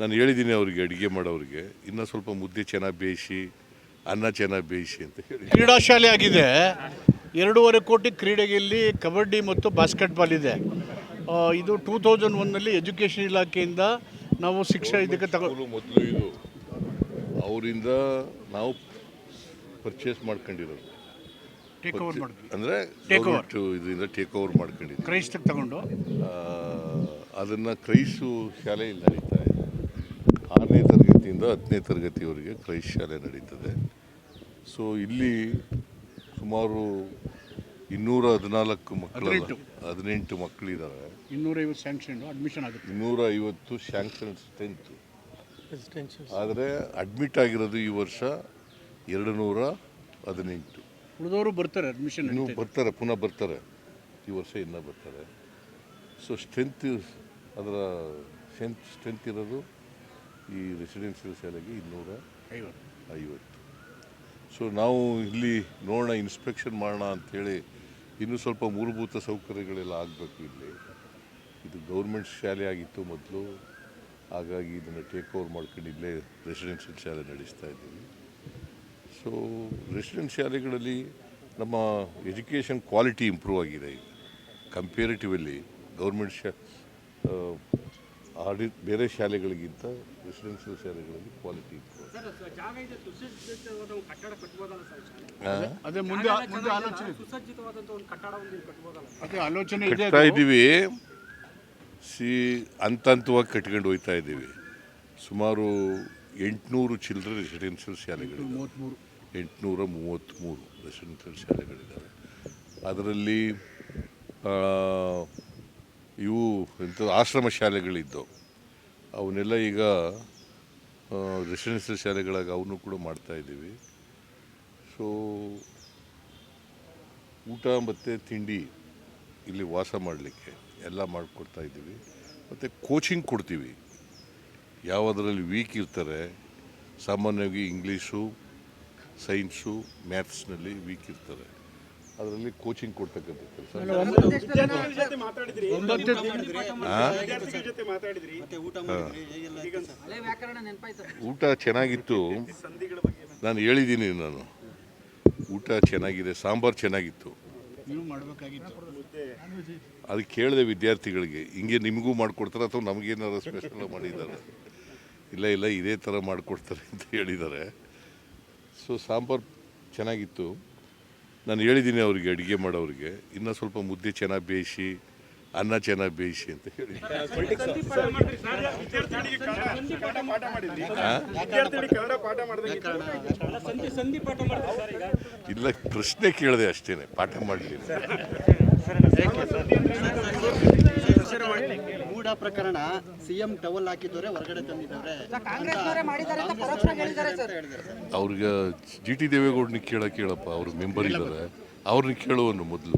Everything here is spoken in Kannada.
ನಾನು ಹೇಳಿದ್ದೀನಿ ಅವರಿಗೆ ಅಡುಗೆ ಮಾಡೋರಿಗೆ ಇನ್ನೂ ಸ್ವಲ್ಪ ಮುದ್ದೆ ಚೆನ್ನಾಗಿ ಬೇಯಿಸಿ ಅನ್ನ ಚೆನ್ನಾಗಿ ಬೇಯಿಸಿ ಅಂತ ಹೇಳಿ ಕ್ರೀಡಾ ಶಾಲೆ ಆಗಿದೆ. ಎರಡೂವರೆ ಕೋಟಿ ಕ್ರೀಡೆಯಲ್ಲಿ ಇಲ್ಲಿ ಕಬಡ್ಡಿ ಮತ್ತು ಬಾಸ್ಕೆಟ್ಬಾಲ್ ಇದೆ. ಇದು ಟೂ ತೌಸಂಡ್ ಒನ್ನಲ್ಲಿ ಎಜುಕೇಷನ್ ಇಲಾಖೆಯಿಂದ ನಾವು ಶಿಕ್ಷಣ ಇದಕ್ಕೆ ತಗೋ ಸ್ಕೂಲು ಮೊದಲು ಇದು. ಅವರಿಂದ ನಾವು ಪರ್ಚೇಸ್ ಮಾಡ್ಕೊಂಡಿರೋದು. ಟೇಕ್ ಓವರ್ ಮಾಡಿದ್ವಿ. ಅಂದರೆ ಟೇಕ್ ಓವರ್ ಇದರಿಂದ ಟೇಕ್ ಓವರ್ ಮಾಡ್ಕೊಂಡಿದ್ದೀವಿ. ಕ್ರೈಸ್ತಕ್ಕೆ ತಗೊಂಡು? ಅದನ್ನು ಕ್ರೈಸು ಇದೆ ಆರನೇ ತರಗತಿಯಿಂದ ಹತ್ತನೇ ತರಗತಿಯವರೆಗೆ ಕ್ರೈಸ್ಟ್ ಶಾಲೆ ನಡೀತದೆ. ಸೊ ಇಲ್ಲಿ ಸುಮಾರು ಇನ್ನೂರ ಹದಿನಾಲ್ಕು ಮಕ್ಕಳು ಹದಿನೆಂಟು. ಮಕ್ಕಳಿದ್ದಾರೆ ಇನ್ನೂರೈವತ್ತು ಸ್ಯಾಂಕ್ಷನ್ ಅಡ್ಮಿಷನ್ ಆಗುತ್ತೆ. ಇನ್ನೂರ ಐವತ್ತು ಶಾಂಕ್ಷನ್ ಸ್ಟ್ರೆಂತ್ ಆದರೆ ಅಡ್ಮಿಟ್ ಆಗಿರೋದು ಈ ವರ್ಷ ಎರಡು ನೂರ ಹದಿನೆಂಟು. ಉಳಿದವರು ಬರ್ತಾರೆ ಅಡ್ಮಿಷನ್ ಇನ್ನೂ ಬರ್ತಾರೆ ಪುನಃ ಬರ್ತಾರೆ. ಈ ವರ್ಷ ಇನ್ನೂ ಬರ್ತಾರೆ. ಸೊ ಸ್ಟ್ರೆಂತ್ ಅದರ ಸ್ಟ್ರೆಂತ್ ಸ್ಟ್ರೆಂತ್ ಇರೋದು ಈ ರೆಸಿಡೆನ್ಷಿಯಲ್ ಶಾಲೆಗೆ ಇನ್ನೂರ ಐವತ್ತು. ಐವತ್ತು. ಸೊ ನಾವು ಇಲ್ಲಿ ನೋಡೋಣ ಇನ್ಸ್ಪೆಕ್ಷನ್ ಮಾಡೋಣ ಅಂಥೇಳಿ ಇನ್ನೂ ಸ್ವಲ್ಪ ಮೂಲಭೂತ ಸೌಕರ್ಯಗಳೆಲ್ಲ ಆಗಬೇಕು ಇಲ್ಲಿ. ಇದು ಗೌರ್ಮೆಂಟ್ ಶಾಲೆ ಆಗಿತ್ತು ಮೊದಲು. ಹಾಗಾಗಿ ಇದನ್ನು ಟೇಕ್ ಓವರ್ ಮಾಡ್ಕೊಂಡು ಇಲ್ಲೇ ರೆಸಿಡೆನ್ಷಿಯಲ್ ಶಾಲೆ ನಡೆಸ್ತಾ ಇದ್ದೀವಿ. ಸೊ ರೆಸಿಡೆನ್ಸ್ ಶಾಲೆಗಳಲ್ಲಿ ನಮ್ಮ ಎಜುಕೇಷನ್ ಕ್ವಾಲಿಟಿ ಇಂಪ್ರೂವ್ ಆಗಿದೆ. ಈಗ ಕಂಪೇರಿಟಿವಲ್ಲಿ ಗೌರ್ಮೆಂಟ್ ಶಾ ಆಡಿ ಬೇರೆ ಶಾಲೆಗಳಿಗಿಂತ ರೆಸಿಡೆನ್ಷಿಯಲ್ ಶಾಲೆಗಳಲ್ಲಿ ಕ್ವಾಲಿಟಿ ಇತ್ತು. ಸರ್ ಜಾಗ ಇದೆ ಸುಸಜ್ಜಿತವಾದ ಒಂದು ಕಟ್ಟಡ ಕಟ್ಬೋದಲ್ಲ ಸರ್ ಅದೇ ಮುಂದೆ ಮುಂದೆ ಆಲೋಚನೆ ಇದೆ. ಒಂದು ಕಟ್ಟಡ ಒಂದು ಇಲ್ಲಿ ಅದೇ ಆಲೋಚನೆ ಇದೆ ಕಟ್ತಾ ಇದ್ದೀವಿ. ಸಿ ಹಂತ ಹಂತವಾಗಿ ಕಟ್ಕೊಂಡು ಹೋಗ್ತಾ ಇದ್ದೀವಿ. ಸುಮಾರು ಎಂಟುನೂರು ಚಿಲ್ಡ್ರ ರೆಸಿಡೆನ್ಷಿಯಲ್ ಶಾಲೆಗಳು ಮೂವತ್ತ್ಮೂರು. ಎಂಟುನೂರ ಮೂವತ್ತ್ಮೂರು ರೆಸಿಡೆನ್ಷಿಯಲ್ ಶಾಲೆಗಳಿದ್ದಾವೆ ಅದರಲ್ಲಿ ಎಂಥ ಆಶ್ರಮ ಶಾಲೆಗಳಿದ್ದವು ಅವನ್ನೆಲ್ಲ ಈಗ ರೆಸಿಡೆನ್ಷಿಯಲ್ ಶಾಲೆಗಳಾಗಿ ಅವನು ಕೂಡ ಮಾಡ್ತಾ ಇದ್ದೀವಿ. ಸೊ ಊಟ ಮತ್ತು ತಿಂಡಿ ಇಲ್ಲಿ ವಾಸ ಮಾಡಲಿಕ್ಕೆ ಎಲ್ಲ ಮಾಡಿಕೊಡ್ತಾ ಇದ್ದೀವಿ. ಮತ್ತು ಕೋಚಿಂಗ್ ಕೊಡ್ತೀವಿ. ಯಾವುದರಲ್ಲಿ ವೀಕ್ ಇರ್ತಾರೆ, ಸಾಮಾನ್ಯವಾಗಿ ಇಂಗ್ಲೀಷು ಸೈನ್ಸು ಮ್ಯಾಥ್ಸ್ನಲ್ಲಿ ವೀಕ್ ಇರ್ತಾರೆ. ಅದರಲ್ಲಿ ಕೋಚಿಂಗ್ ಕೊಡ್ತಕ್ಕಂಥ ಕೆಲಸ ವಿದ್ಯಾರ್ಥಿಗಳ ಜೊತೆ ಮಾತಾಡಿದ್ರಿ. ಒಂಬತ್ತು ವಿದ್ಯಾರ್ಥಿಗಳ ಜೊತೆ ಮಾತಾಡಿದ್ರಿ. ಹಳೆ ವ್ಯಾಕರಣ ನೆನಪಾಯ್ತು. ಊಟ ಚೆನ್ನಾಗಿತ್ತು. ನಾನು ಹೇಳಿದ್ದೀನಿ ನಾನು. ಊಟ ಚೆನ್ನಾಗಿದೆ ಸಾಂಬಾರು ಚೆನ್ನಾಗಿತ್ತು. ಅದು ಕೇಳಿದೆ ವಿದ್ಯಾರ್ಥಿಗಳಿಗೆ. ಹಿಂಗೆ ನಿಮಗೂ ಮಾಡಿಕೊಡ್ತಾರೆ ಅಥವಾ ನಮಗೇನಾದ್ರು ಸ್ಪೆಷಲ್ ಮಾಡಿದ್ದಾರೆ? ಇಲ್ಲ ಇಲ್ಲ ಇದೇ ಥರ ಮಾಡಿಕೊಡ್ತಾರೆ ಅಂತ ಹೇಳಿದ್ದಾರೆ. ಸೊ ಸಾಂಬಾರು ಚೆನ್ನಾಗಿತ್ತು. ನಾನು ಹೇಳಿದ್ದೀನಿ ಅವರಿಗೆ ಅಡುಗೆ ಮಾಡೋರಿಗೆ ಇನ್ನೂ ಸ್ವಲ್ಪ ಮುದ್ದೆ ಚೆನ್ನಾಗಿ ಬೇಯಿಸಿ ಅನ್ನ ಚೆನ್ನಾಗಿ ಬೇಯಿಸಿ ಅಂತ ಹೇಳಿ ಇಲ್ಲ ಪ್ರಶ್ನೆ ಕೇಳಿದೆ ಅಷ್ಟೇ ಪಾಠ ಮಾಡಲಿಲ್ಲ ಮೂಡ ಪ್ರಕರಣ ಸಿಎಂ ಟವಲ್ ಹಾಕಿದವರೇ ಹೊರಗಡೆ ತಂದಿದ್ದಾರೆ ಅವ್ರಿಗೆ ಜಿ ಟಿ ದೇವೇಗೌಡನ ಕೇಳ ಕೇಳಪ್ಪ ಅವ್ರ ಮೆಂಬರ್ ಇದ್ದಾರೆ. ಅವ್ರನ್ನ ಕೇಳುವನು ಮೊದಲು.